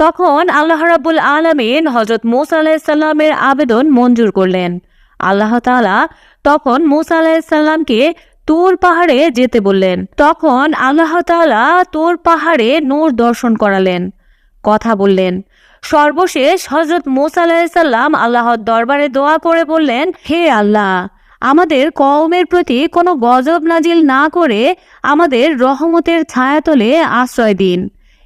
তখন আল্লাহ রাব্বুল আলমিন হজরত মুসা আলাহিসাল্লামের আবেদন মঞ্জুর করলেন। আল্লাহ তাআলা তখন মোসা আলাহিসাল্লামকে তোর পাহাড়ে যেতে বললেন। তখন আল্লাহ তাআলা তোর পাহাড়ে নূর দর্শন করালেন। কথা বললেন। সর্বশেষ হজরত মোসা আলাহিসাল্লাম আল্লাহর দরবারে দোয়া করে বললেন, হে আল্লাহ, আমাদের কওমের প্রতি কোনো গজব নাজিল না করে আমাদের রহমতের ছায়াতলে আশ্রয় দিন।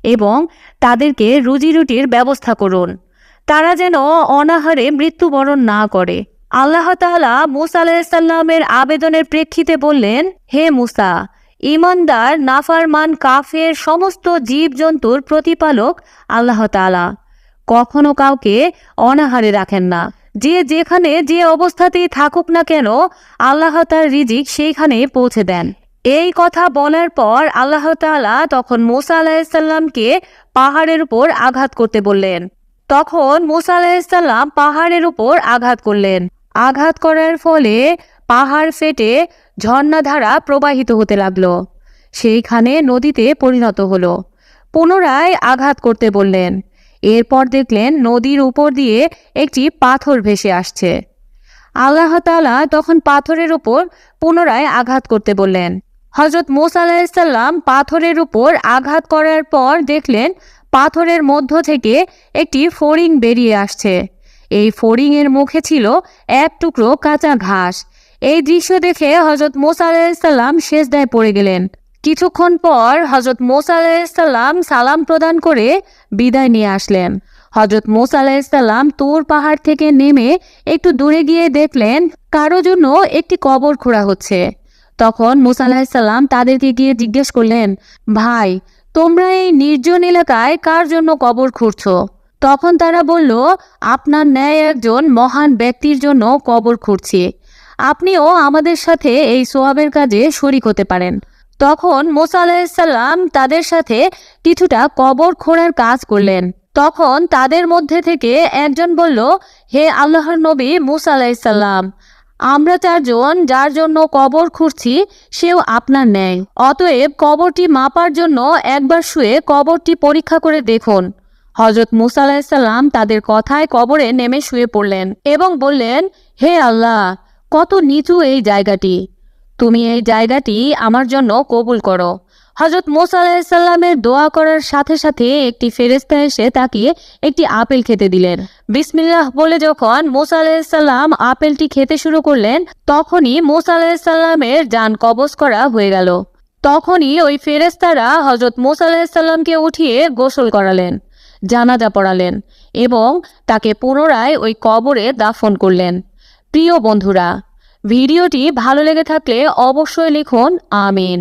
এবং তাদেরকে রুজি রুটির ব্যবস্থা করুন। তারা যেন অনাহারে মৃত্যুবরণ না করে। আল্লাহ তাআলা মুসা আলাইসাল্লামের আবেদনের প্রেক্ষিতে বললেন, হে মুসা ইমানদার নাফারমান, কাফের সমস্ত জীবজন্তুর প্রতিপালক আল্লাহ তাআলা। কখনো কাউকে অনাহারে রাখেন না। যে যেখানে যে অবস্থাতেই থাকুক না কেন, আল্লাহ তার রিজিক সেইখানে পৌঁছে দেন। এই কথা বলার পর আল্লাহ তাআলা তখন মুসা আলাহিসাল্লামকে পাহাড়ের উপর আঘাত করতে বললেন। তখন মুসা আলাহিসাল্লাম পাহাড়ের উপর আঘাত করলেন। আঘাত করার ফলে পাহাড় ফেটে ঝর্ণাধারা প্রবাহিত হতে লাগল। সেইখানে নদীতে পরিণত হলো। পুনরায় আঘাত করতে বললেন। এরপর দেখলেন নদীর উপর দিয়ে একটি পাথর ভেসে আসছে। আল্লাহ তাআলা তখন পাথরের উপর পুনরায় আঘাত করতে বললেন। হজরত মোসা আলাহিসাল্লাম পাথরের উপর আঘাত করার পর দেখলেন পাথরের মধ্য থেকে একটি ফড়িং বেরিয়ে আসছে। এই ফড়িংয়ের মুখে ছিল এক টুকরো কাঁচা ঘাস। এই দৃশ্য দেখে হজরত মোসা আলাহিসাল্লাম শেষদায় পড়ে গেলেন। কিছুক্ষণ পর হজরত মোসা আলাহিসাল্লাম সালাম প্রদান করে বিদায় নিয়ে আসলেন। হজরত মোসা আলাহিসাল্লাম তুর পাহাড় থেকে নেমে একটু দূরে গিয়ে দেখলেন কারও জন্য একটি কবর খোঁড়া হচ্ছে। তখন মুসা আলাহিসাল্লাম তাদেরকে গিয়ে জিজ্ঞেস করলেন, ভাই, তোমরা এই নির্জন এলাকায় কার জন্য কবর খুঁড়ছো? তখন তারা বলল, আপনার ন্যায় একজন মহান ব্যক্তির জন্য কবর খুঁড়ছি। আপনিও আমাদের সাথে এই সোয়াবের কাজে শরিক হতে পারেন। তখন মোসা আলাহিসাল্লাম তাদের সাথে কিছুটা কবর খোঁড়ার কাজ করলেন। তখন তাদের মধ্যে থেকে একজন বলল, হে আল্লাহর নবী মুসা আলাহিসাল্লাম আমরা চারজন যার জন্য কবর খুঁড়ছি, সেও আপনার ন্যায়। অতএব কবরটি মাপার জন্য একবার শুয়ে কবরটি পরীক্ষা করে দেখুন। হজরত মুসা তাদের কথায় কবরে নেমে শুয়ে পড়লেন এবং বললেন, হে আল্লাহ, কত নিচু এই জায়গাটি। তুমি এই জায়গাটি আমার জন্য কবুল করো। হজরত মোসা আলাহিসাল্লামের দোয়া করার সাথে সাথে একটি ফেরেস্তা এসে তাকিয়ে একটি আপেল খেতে দিলেন। বিসমিল্লাহ বলে যখন মোসা আলাহিসাল্লাম আপেলটি খেতে শুরু করলেন, তখনই মোসা আলাহিসাল্লামের যান কবজ করা হয়ে গেল। তখনই ওই ফেরেস্তারা হজরত মোসা আলাহিসাল্লামকে উঠিয়ে গোসল করালেন, জানাজা পড়ালেন এবং তাকে পুনরায় ওই কবরে দাফন করলেন। প্রিয় বন্ধুরা, ভিডিওটি ভালো লেগে থাকলে অবশ্যই লিখুন, আমিন।